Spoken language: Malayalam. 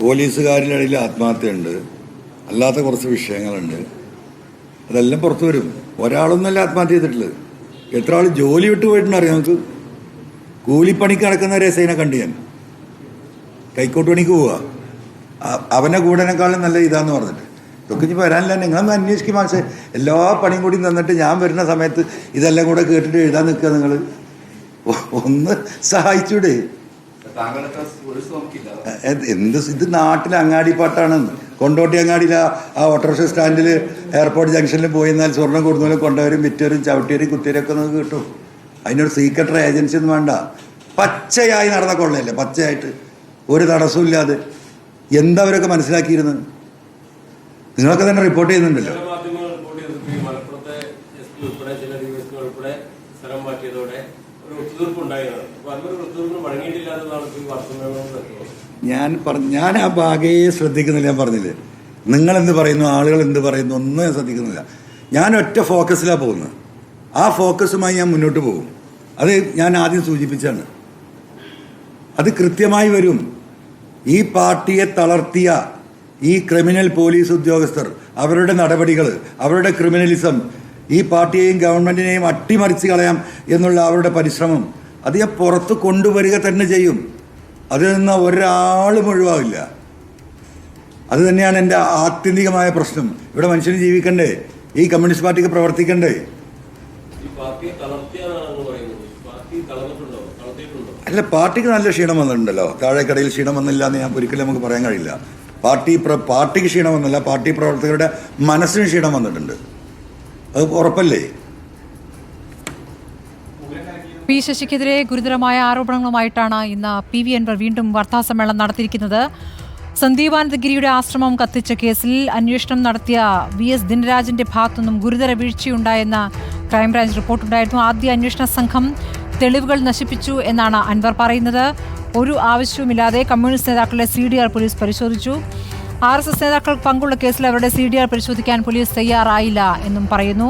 പോലീസുകാരുടെ ഇടയിൽ ആത്മഹത്യയുണ്ട്. അല്ലാത്ത കുറച്ച് വിഷയങ്ങളുണ്ട്. അതെല്ലാം പുറത്തു വരും. ഒരാളൊന്നല്ല ആത്മഹത്യ ചെയ്തിട്ടുള്ളത്. എത്ര ആൾ ജോലി വിട്ട് പോയിട്ടുണ്ടറിയാം നമുക്ക് കൂലിപ്പണിക്ക് നടക്കുന്ന രസേനെ കണ്ടു ഞാൻ. കൈക്കോട്ട് പണിക്ക് പോവുക അവനെ കൂടനേക്കാളും നല്ല ഇതാന്ന് പറഞ്ഞിട്ട്. ഇതൊക്കെ ഇനി വരാനില്ല. നിങ്ങളൊന്ന് അന്വേഷിക്കും മാഷെ. എല്ലാ പണിയും കൂടി തന്നിട്ട് ഞാൻ വരുന്ന സമയത്ത് ഇതെല്ലാം കൂടെ കേട്ടിട്ട് എഴുതാൻ നിൽക്കുക നിങ്ങൾ ഒന്ന് സഹായിച്ചൂടെ. എന്ത് ഇത് നാട്ടിലെ അങ്ങാടി പാട്ടാണ് കൊണ്ടോട്ടി അങ്ങാടിയിൽ ആ ഓട്ടോറിക്ഷ സ്റ്റാൻഡിൽ എയർപോർട്ട് ജംഗ്ഷനിൽ പോയി എന്നാൽ സ്വർണം കൊടുന്നവരും കൊണ്ടവരും വിറ്റവരും ചവിട്ടിയരും കുത്തിയരും ഒക്കെ നമുക്ക് കിട്ടും. അതിനൊരു സീക്രട്ടറി ഏജൻസി ഒന്നും വേണ്ട. പച്ചയായി നടന്ന കൊള്ളയല്ലേ പച്ചയായിട്ട്. ഒരു തടസ്സവും ഇല്ലാതെ. എന്തവരൊക്കെ മനസ്സിലാക്കിയിരുന്നത്? നിങ്ങളൊക്കെ തന്നെ റിപ്പോർട്ട് ചെയ്യുന്നുണ്ടല്ലോ. സ്ഥലം മാറ്റിയതോടെ ഒരു ഒത്തുതീർപ്പ് അപ്പൊ ഈ ഞാൻ പറഞ്ഞു ഞാൻ ആ ഭാഗയെ ശ്രദ്ധിക്കുന്നില്ല ഞാൻ പറഞ്ഞില്ലേ? നിങ്ങൾ എന്ത് പറയുന്നു ആളുകൾ എന്ത് പറയുന്നു ഒന്നും ഞാൻ ശ്രദ്ധിക്കുന്നില്ല. ഞാൻ ഒറ്റ ഫോക്കസിലാണ് പോകുന്നത്. ആ ഫോക്കസുമായി ഞാൻ മുന്നോട്ട് പോകും. അത് ഞാൻ ആദ്യം സൂചിപ്പിച്ചാണ് അത് കൃത്യമായി വരും. ഈ പാർട്ടിയെ തളർത്തിയ ഈ ക്രിമിനൽ പോലീസ് ഉദ്യോഗസ്ഥർ അവരുടെ നടപടികൾ അവരുടെ ക്രിമിനലിസം ഈ പാർട്ടിയെയും ഗവൺമെന്റിനെയും അട്ടിമറിച്ച് കളയാം എന്നുള്ള അവരുടെ പരിശ്രമം അത് ഞാൻ പുറത്ത് കൊണ്ടുവരിക തന്നെ ചെയ്യും. അതിൽ നിന്ന് ഒരാളും ഒഴിവാകില്ല. അത് തന്നെയാണ് എന്റെ ആത്യന്തികമായ പ്രശ്നം. ഇവിടെ മനുഷ്യന് ജീവിക്കണ്ടേ? ഈ കമ്മ്യൂണിസ്റ്റ് പാർട്ടിക്ക് പ്രവർത്തിക്കണ്ടേ? അല്ല പാർട്ടിക്ക് നല്ല ക്ഷീണം വന്നിട്ടുണ്ടല്ലോ. താഴെക്കടയിൽ ക്ഷീണം വന്നില്ല എന്ന് ഞാൻ ഒരിക്കലും നമുക്ക് പറയാൻ കഴിയില്ല. പാർട്ടി പാർട്ടിക്ക് ക്ഷീണം വന്നില്ല. പാർട്ടി പ്രവർത്തകരുടെ മനസ്സിന് ക്ഷീണം വന്നിട്ടുണ്ട്. അത് ഉറപ്പല്ലേ? പി ശശിക്കെതിരെ ഗുരുതരമായ ആരോപണങ്ങളുമായിട്ടാണ് ഇന്ന് പി വി അൻവർ വീണ്ടും വാർത്താസമ്മേളനം നടത്തിയിരിക്കുന്നത്. സന്ദീപാനന്ദഗിരിയുടെ ആശ്രമം കത്തിച്ച കേസിൽ അന്വേഷണം നടത്തിയ വി എസ് ദിനരാജന്റെ ഭാഗത്തുനിന്നും ഗുരുതര വീഴ്ചയുണ്ടായെന്ന ക്രൈംബ്രാഞ്ച് റിപ്പോർട്ടുണ്ടായിരുന്നു. ആദ്യ അന്വേഷണ സംഘം തെളിവുകൾ നശിപ്പിച്ചു എന്നാണ് അൻവർ പറയുന്നത്. ഒരു ആവശ്യവുമില്ലാതെ കമ്മ്യൂണിസ്റ്റ് നേതാക്കളെ സി ഡി ആർ പോലീസ് പരിശോധിച്ചു. ആർ എസ് എസ് നേതാക്കൾ പങ്കുള്ള കേസിൽ അവരുടെ സി ഡി ആർ പരിശോധിക്കാൻ പോലീസ് തയ്യാറായില്ല എന്നും പറയുന്നു.